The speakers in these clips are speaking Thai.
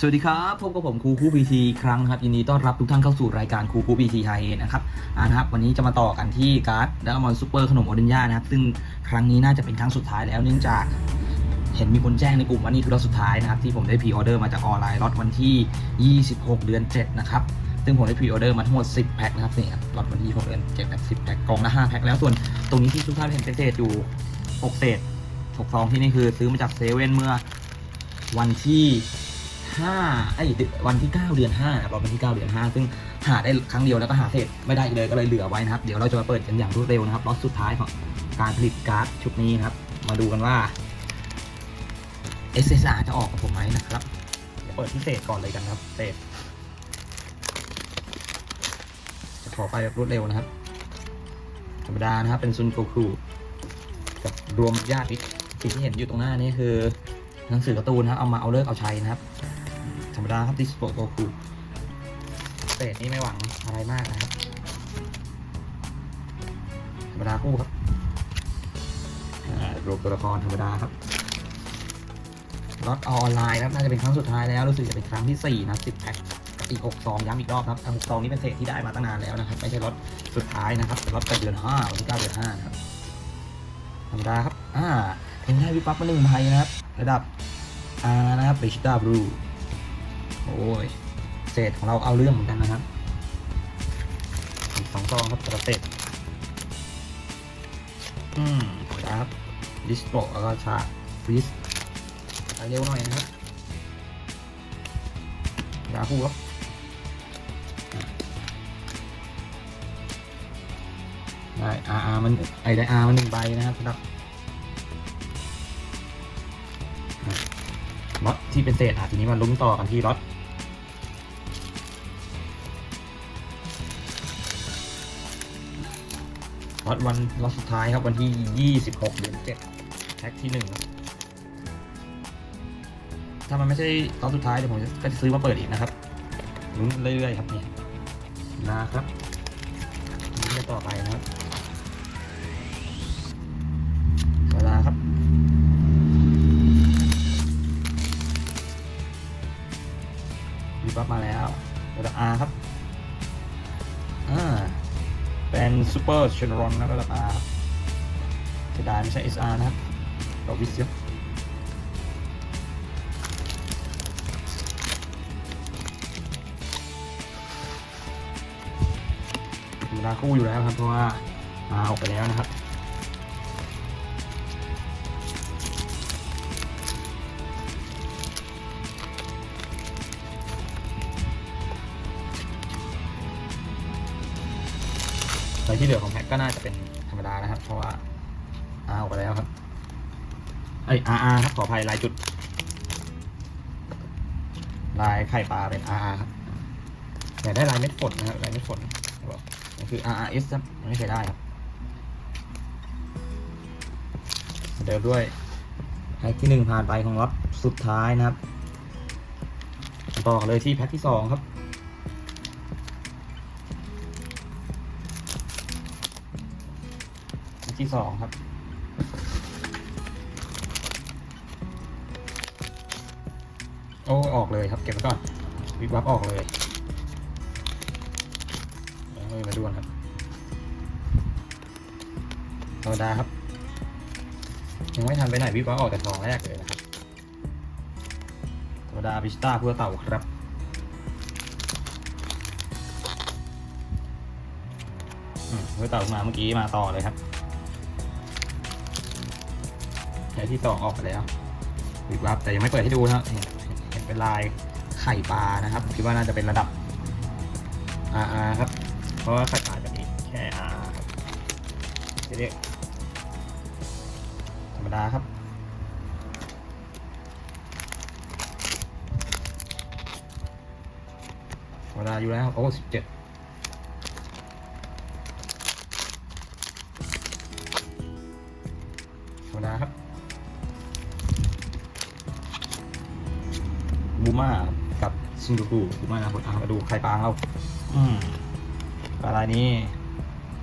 สวัสดีครับพบกับผมครูคูพีทีครั้งนะครับยินดีต้อนรับทุกท่านเข้าสู่รายการครูคูพีทีไทยนะครับอ่านะครับ วันนี้จะมาต่อกันที่การ์ดดัมอนซูเปอร์ขนมโอเดนย่านะครับ ซึ่งครั้งนี้น่าจะเป็นครั้งสุดท้ายแล้วเนื่องจากเห็นมีคนแจ้งในกลุ่มว่านี่คือรอบสุดท้ายนะครับ ที่ผมได้พรีออเดอร์มาจากออนไลน์ล็อตวันที่ 26 เดือน 7 นะครับ ซึ่งผมได้พรีออเดอร์มาทั้งหมด 10 แพ็คนะครับนี่ครับล็อตวันที่26เดือน7แบบ10แพ็คกล่องละ5แพ็คแล้วส่วนตรงนี้ที่ทุกท่านเห็นเป็นเศษอยู่6เศษ6ซองที่นี่คือซื้อมาจากเซเว่นเมื่อวันที่ 5ไอ้วันที่ 9 เดือน5นะครับล็อตวันที่ 9 เดือน 5 ซึ่งหาได้ครั้งเดียวแล้วก็หาเศษไม่ได้อีกเลยก็เลยเหลือไว้นะครับ เดี๋ยวเราจะมาเปิดกันอย่างรวดเร็วนะครับล็อตสุดท้ายของการผลิตการ์ดชุดนี้นะครับ มาดูกันว่า SSR จะออกกับผมไหมนะครับเปิดที่เศษก่อนเลยกันครับเศษจะขอไปแบบรวดเร็วนะครับ ธรรมดานะครับเป็นซุนโกคูกับรวมญาติสิ่งที่เห็นอยู่ตรงหน้านี้คือหนังสือการ์ตูนนะครับเอามาเอาเลิกเอาใช้นะครับ ธรรมดาครับดิสโ o โกคูเศษนี่ไม่หวังอะไรมากนะครับธรรมดาคู่ครับอ่ารวมตัวละครธรรมดาครับล็อตออนไลน์นะครับน่าจะเป็นครั้งสุดท้ายแล้วรู้สึกจะเป็นครั้งที่4นะ10แพ็คกับอีก6ซองย้ำอีกรอบนะครับอะ6ซองนี้เป็นเศษที่ได้มาตั้งนานแล้วนะครับไม่ใช่ล็อตสุดท้ายนะครับเป็นล็อตแต่เดือน5วันที่9เดือน5นะครับธรรมดาครับอ่าเห็นได้วิบปั๊บมาหนึ่งใบนะครับ ระดับ R นะครับเบชิต้าบลู โอ้ยเศษของเราเอาเรื่องเหมือนกันนะครับสองซองครับแต่ละเศษอืมธรรมดาครับดิสโตรแล้วก็ชาฟรีสไปเร็วหน่อยนะครับยาคู่ครับได้อาอามันไอได้อามันหนึ่งใบนะครับสำหรับล็อตที่เป็นเศษอะทีนี้มาลุ้นต่อกันที่ล็อต ล็อตวันล็อตสุดท้ายครับวันที่ 26 เดือน7แท็กที่ 1 ถ้ามันไม่ใช่รอบสุดท้ายเดี๋ยวผมจะก็จะซื้อมาเปิดอีกนะครับลุ้นเรื่อยๆครับนี่นะครับนี่ต่อไปนะครับ ซูเปอร์เชนรอนนะระดับ R เสียดายไม่ใช่ SR นะครับต่อวิสเยอะธรรมดาคู่อยู่แล้วครับ เพราะว่ามาออกไปแล้วนะครับ ที่เหลือของแพ็กก็น่าจะเป็นธรรมดานะครับ เพราะว่าอาออกไปแล้วครับไอยอาอาครับขออภัยลายจุด ลายไข่ปลาเป็นอาอาครับแต่ได้ลายเม็ดฝนนะครับลายเม็ดฝนนี่คือ RRS ครับไม่เคยได้ครับเดิมด้วยแพ็คที่หนึ่งผ่านไปของล็อตสุดท้ายนะครับต่อเลยที่แพ็คที่สองครับ ที่สองครับ โอ้ออกเลยครับ เก็บไว้ก่อนวิบวับออกเลยเอามาดูกันครับธรรมดาครับ ยังไม่ทันไปไหนวิบวับออกแต่ทองแรกเลยนะครับธรรมดาพิสต้าเพื่อเต่าครับเพื่อเต่ามาเมื่อกี้มาต่อเลยครับ แค่ที่สองออกไปแล้ววิบวับแต่ยังไม่เปิดให้ดูนะครับเห็นเป็นลายไข่ปลานะครับคิดว่าน่าจะเป็นระดับ RR ครับ เพราะว่าไข่ปลาจะมีแค่ R ครับจะเรียกธรรมดาครับธรรมดาอยู่แล้วโอ้สิบเจ็ดธรรมดาครับ บูมากับซิงคูคูบูมานะผมมาดูไข่ปลาเขาอืมปลาลายนี้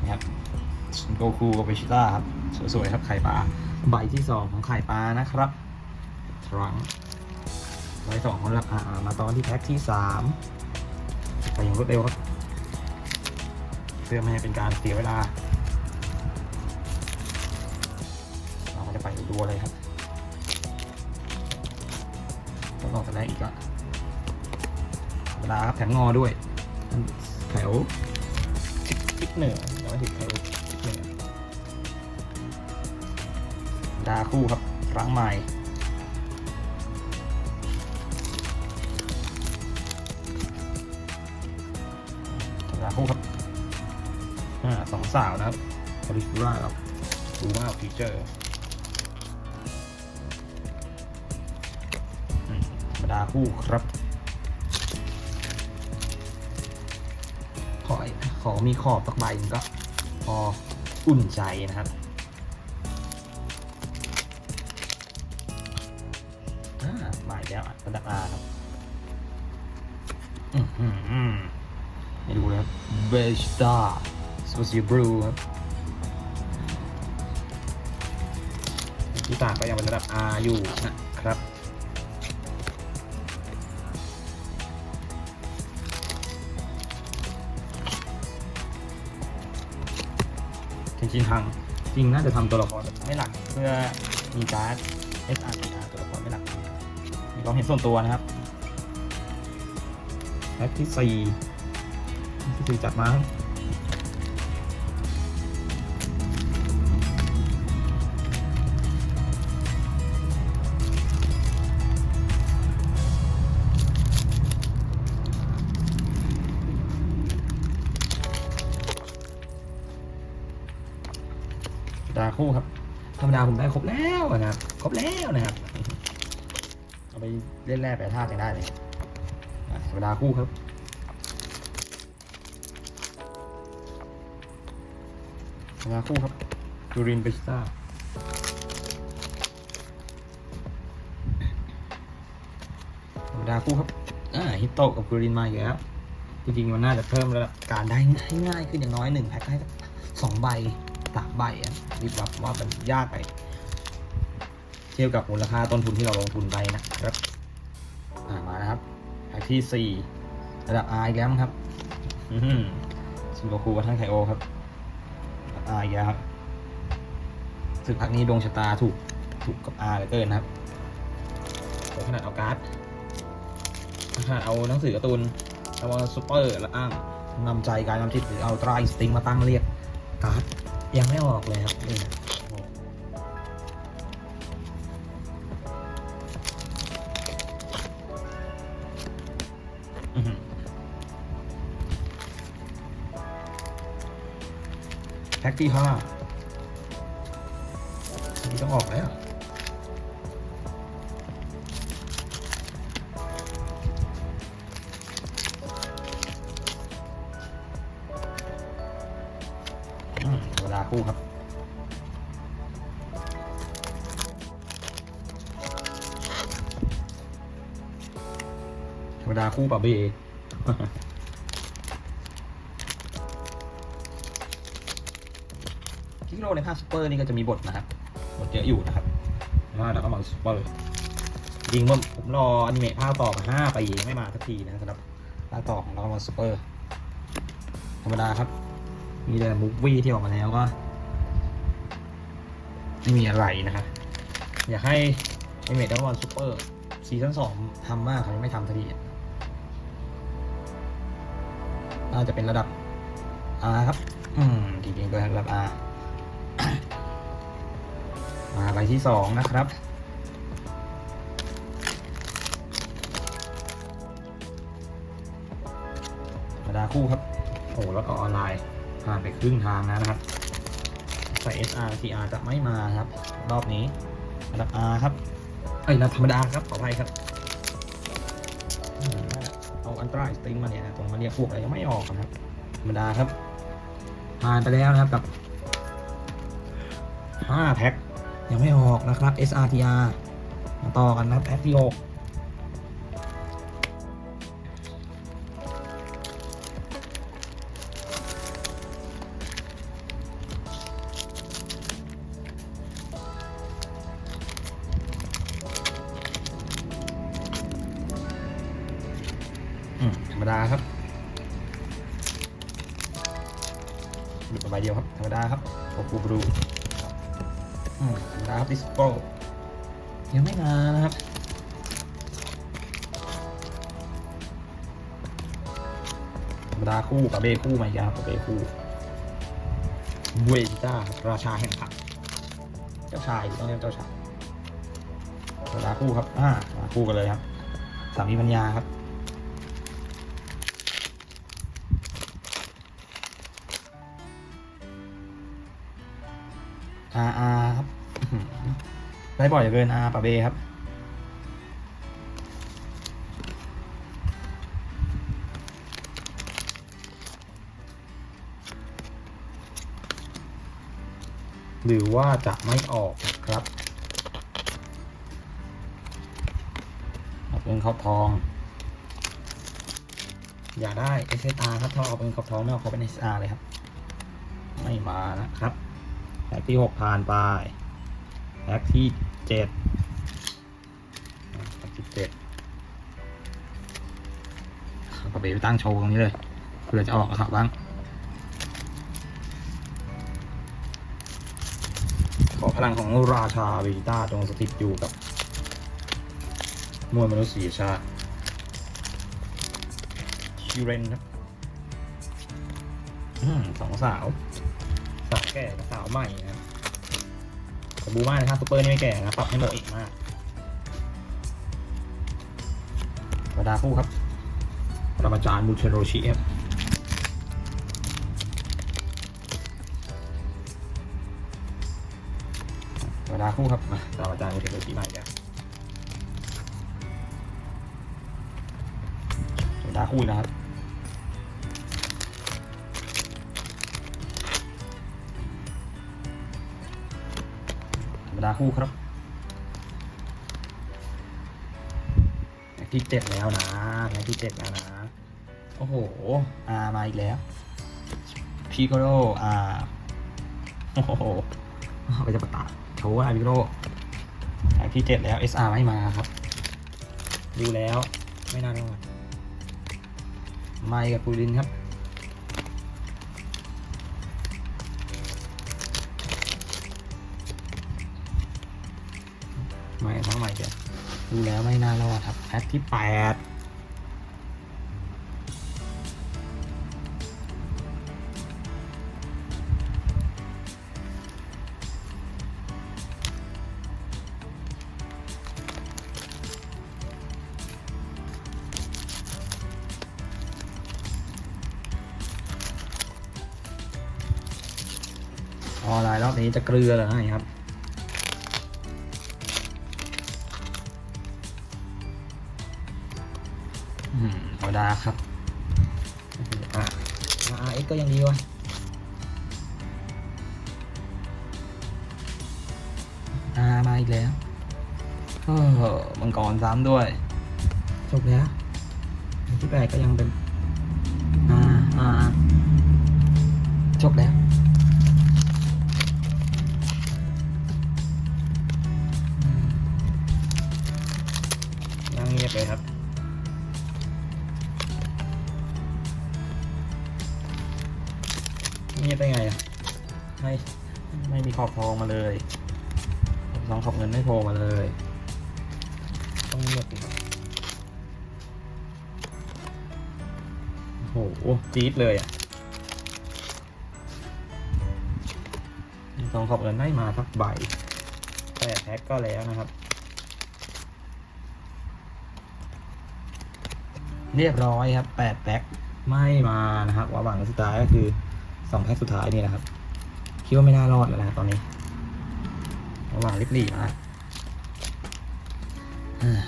นะครับซิงโกคูกับเบชิต้าครับ สวยๆครับไข่ปลาใบที่สองของไข่ปลานะครับทรังใบสองแล้วอ่ามาตอนที่แพ็คที่สามไปอย่างรวดเร็วครับเพื่อไม่ให้เป็นการเสียเวลา เราก็จะไปดูอะไรครับ ต้องลองแต่แรกอีกอะธรรมดาครับแถมงอด้วยแถวทิศเหนือแล้วก็ทิศแถวทิศเหนือดาคู่ครับรังใหม่ดาคู่ครับอ่าสองสาวนะครับคาริฟูราครับดูว่าฟีเจอร์ คู่ครับ ขอขอมีขอบสักใบหนึ่งก็ พออุ่นใจนะครับอ่าใบแล้วระดับอาครับอือหือไม่ดูเลยครับเบสตาสปาซีบลูครับที่ต่างก็ยังเป็นระดับ R อยู่นะครับ จริงทางจริงน่าจะทำตัวละครไม่หลักเพื่อมีการ์ด SR ตัวละครไม่หลักมีความเห็นส่วนตัวนะครับแพ็คที่สี่ที่สี่จัดมา ครบแล้วนะครับ เอาไปเล่นแร่แปรธาตุยังได้เลยธรรมดาคู่ครับธรรมดาคู่ครับจูรินเบสต้าธรรมดาคู่ครับอ่าฮิตโตกับจูรินมาอีกแล้วจริงๆมันน่าจะเพิ่มระดับการได้ง่ายขึ้นอย่างน้อยหนึ่งแพ็คให้สองใบสามใบอะรีบรับว่ามันยากไป เทียบกับมูลค่าต้นทุนที่เราลงทุนไปนะครับอ่ามานะครับแพ็คที่สี่ระดับ R อีกแล้วครับซิงโกคูกับท่านไคโอครับระดับ R อีกแล้วครับสึกพักนี้ดวงชะตาถูกถูกกับ R เหลือเกินนะครับขนาดเอาการ์ดขนาดเอาหนังสือการ์ตูนเอาซูเปอร์และอ้างนำใจการนำจิตหรือเอาตราอิสติงมาตั้งเรียกการ์ดยังไม่ออกเลยครับ พ็กที่ห้ามีต้องออกแล้วอืมธรรมดาคู่ครับธรรมดาคู่ปะเบ ในภาคซูเปอร์นี่ก็จะมีบทนะครับบทเยอะอยู่นะครับว่าแล้วก็มาซูเปอร์จริงว่าผมรออนิเมะภาคต่อมาห้าปียังไม่มาสักทีนะสำหรับภาคต่อของเรามาซูเปอร์ธรรมดาครับ มีแต่มูฟวี่ที่ออกมาแล้วก็ไม่มีอะไรนะครับอยากให้อนิเมะดัมวันซูเปอร์ซีซั่นสองทำมากเขายังไม่ทำสักทีอะน่าจะเป็นระดับ R ครับ อืมจริงๆก็ระดับ R มาใบที่สองนะครับ ธรรมดาคู่ครับ โอ้โหรถออกออนไลน์ ผ่านไปครึ่งทางแล้วนะครับ ใส่ SR TR จะไม่มาครับ รอบนี้ระดับ R ครับ เอ้ยระดับธรรมดาครับ ขออภัยครับ เอาอันตรายสตริงมาเนี่ยตรงมาเรียกพวกอะไรยังไม่ออกนะครับ ธรรมดาครับ ผ่านไปแล้วนะครับกับ 5 แพ็ค ยังไม่ออกนะครับ SRTR มาต่อกันนะแพ็คที่6รรมดาครับหยุดใบเดียวครับ ธรรมดาครับโอคูบรู ดารับดิสโก้ยังไม่มานะครับ ธรรมดาคู่กับเบคู่มายากับเบคู่เวจิต้าครับราชาแห่งผัก เจ้าชายต้องเรียกเจ้าชายธรรมดาคู่ครับอ่ามาคู่กันเลยครับ สามีปัญญาครับ อาอาครับ ได้บ่อยเหลือเกินอาปะเบครับ หรือว่าจะไม่ออกครับเอาเป็นขอบทอง อย่าได้ SSR ครับถ้าเอาเป็นขอบทองไม่เอาเขาเป็น SSR เลยครับ ไม่มานะครับ แพ็กที่หกผ่านไปแพ็กที่เจ็ดแพ็กที่เจ็ดกระเบไปตั้งโชว์ตรงนี้เลยเผื่อจะออกนะครับบ้างขอพลังของราชาเวจิต้าจงสถิตอยู่กับมวลมนุษยชาติชิเรนครับสองสาว แก่สาวใหม่นะบแต่บูมาในท่าซูเปอร์นี่ไม่แก่นะปรับให้โมเอกมากธรรดาคู่ครับปรมาจารย์บูเชโรชิครับธรรดาคู่ครับมาตามาจารย์บูเชโรชิใหม่ครับธรรดาคู่นะครับ ดาคู่ครับแม็กที่เจ็ดแล้วนะแม็กที่เจ็ดแล้วนะ โอ้โหอามาอีกแล้วพีโกโรอาโอ้โหไปจะประตาโชว์อาพีโกโรแม็กที่เจ็ดแล้ว SR ไม่มาครับ ดูแล้วไม่น่ารอดไมค์กับปูลินครับ ไม่ทั้งใหม่เดี๋ยวดูแล้วไม่น่ารอดครับแพ็คที่แปดออนไลน์รอบนี้จะเกลือเหรอครับ ก็ยังดีวะอามาอีกแล้วเออมังกรซ้ำด้วย จบแล้วอันที่แปดก็ยังเป็นอ่าอ่าจบแล้วยังเงียบเลยครับ เงียบได้ไงอะไม่ไม่มีขอบทองมาเลยสองขอบเงินไม่โผล่มาเลย ต้องเงียบดิครับโอ้โหจี๊ดเลยอะสองขอบเงินไม่มาสักใบแปดแพ็คก็แล้วนะครับ เรียบร้อยครับแปดแพ็คไม่มานะครับว่าหวังสุดท้ายก็คือ องแพ็คสุดท้ายนี่แหละครับ คิดว่าไม่น่ารอดแล้วนะตอนนี้ระหว่างริบหรี่มาเอ้ย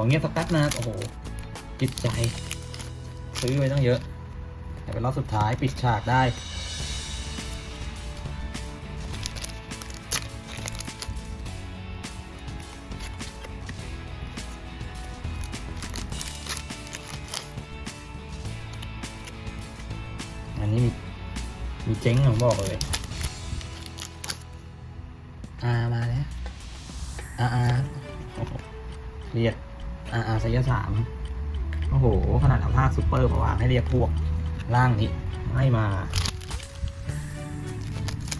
ของเงียบสักแป๊บนะครับโอ้โหจิตใจ ซื้อไว้ตั้งเยอะ เป็นรอบสุดท้ายปิดฉากได้ อันนี้มีเจ๊งผมบอกเลย อ่า มาแล้วอ่าอ่าเรียกอ่าอ่าไซเยอร์สามโอ้โห ขนาดเอาภาคซูเปอร์ประวางให้เรียกพวก ล่างนี้ไม่มา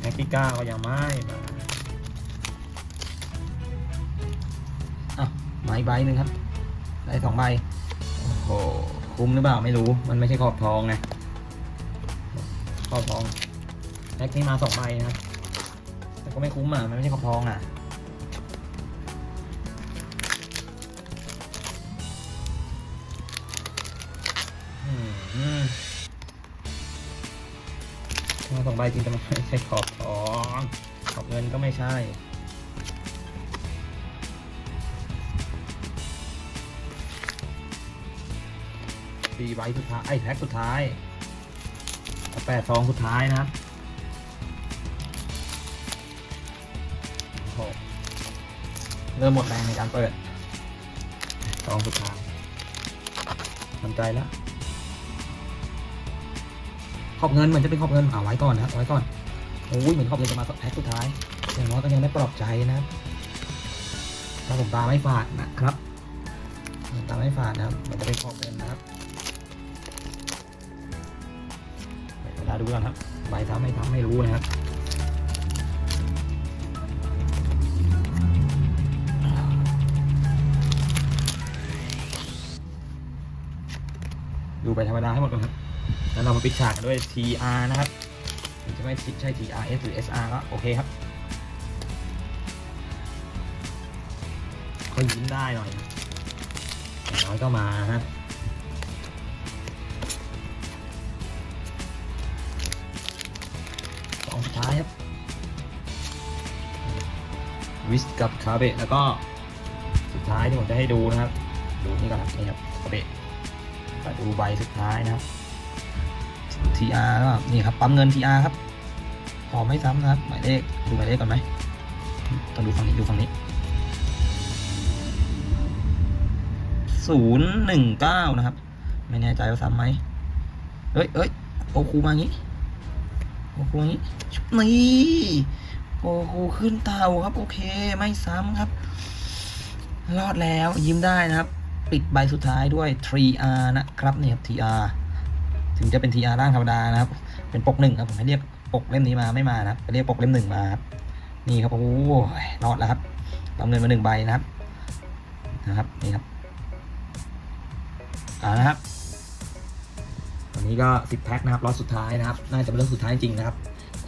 แอคติก้าก็ยังไม่มาอะไม้ใบหนึ่งครับ ได้สองใบ โอ้โห คุ้มหรือเปล่าไม่รู้ มันไม่ใช่ขอบทองไง ขอบทองแม็กนี่มาสองใบนะครับ แต่ก็ไม่คุ้มอะ มันไม่ใช่ขอบทองอะ มาสองใบจริงแต่มันไม่ใช่ขอบทองขอบเงินก็ไม่ใช่ สีใบสุดท้ายไอ้แพ็คสุดท้ายแปดซองสุดท้ายนะครับเริ่มหมดแรงในการเปิดซองสุดท้ายทำใจแล้ว ขอบเงินเหมือนจะเป็นขอบเงินเอาไว้ก่อนนะครับไว้ก่อนโอ้ยเหมือนขอบเงินจะมาแพ็คสุดท้ายอย่างน้อยก็ยังได้ปลอบใจนะครับถ้าผมตาไม่ฝาดนะครับตาไม่ฝาดนะครับมันจะเป็นขอบเงินนะครับเวลาดูก่อนครับใบซ้ำไม่ซ้ำไม่รู้นะครับดูไปธรรมดาให้หมดก่อนครับ แล้วเรามาปิดฉากกันด้วย TR นะครับจะไม่ใช่ TRS หรือ SR ก็โอเคครับก็ยิ้มได้หน่อยนะอย่างน้อยก็มานะครับสองสุดท้ายครับ วิสกับคาเบะแล้วก็สุดท้ายที่ผมจะให้ดูนะครับ ดูนี่ก่อนครับนี่ครับคาเบะมาดูใบสุดท้ายนะครับ TR ก็นี่ครับปั๊มเงิน TR ครับ ขอไม่ซ้ำนะครับ หมายเลขดูหมายเลขก่อนไหมต้องดูฝั่งนี้ดูฝั่งนี้ศูนย์หนึ่งเก้านะครับ ไม่แน่ใจว่าซ้ำไหมเฮ้ยเฮ้ยโอคูมางี้โอ้โหนี่นี่โอ้โหขึ้นเตาครับ โอเคไม่ซ้ำครับ รอดแล้วยิ้มได้นะครับ ปิดใบสุดท้ายด้วย 3R นะครับเนี่ยครับ TR ถึงจะเป็น TR ร่างธรรมดานะครับ เป็นปกหนึ่งครับผมให้เรียกปกเล่มนี้มาไม่มานะครับไปเรียกปกเล่มหนึ่งมาครับนี่ครับโอ้โหรอดแล้วครับรับเงินมาหนึ่งใบนะครับนะครับนี่ครับอ่านะครับวันนี้ก็10แพ็คนะครับรอบสุดท้ายนะครับ น่าจะเป็นรอบสุดท้ายจริงนะครับ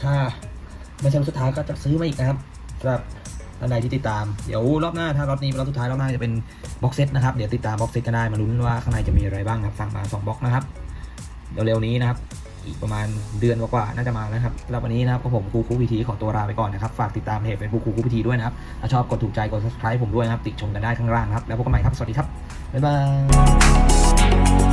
ถ้าไม่ใช่รอบสุดท้ายก็จะซื้อมาอีกนะครับสำหรับท่านใดที่ติดตาม เดี๋ยวรอบหน้าถ้ารอบนี้เป็นรอบสุดท้ายรอบหน้าจะเป็นบ็อกเซตนะครับ เดี๋ยวติดตามบ็อกเซตก็ได้มาลุ้นว่าข้างในจะมีอะไรบ้างครับ สั่งมา2บ็อกนะครับ เร็วๆนี้นะครับ อีกประมาณเดือนกว่าๆน่าจะมาแล้วครับแล้ววันนี้นะครับผมครูครูพิธีขอตัวลาไปก่อนนะครับ ฝากติดตามเพจเป็นครูครูพิธีด้วยนะครับถ้าชอบกดถูกใจกด subscribe ผมด้วยนะครับ ติดชมกันได้ข้างล่างนะครับ แล้วพบกันใหม่ครับ สวัสดีครับ บ๊ายบาย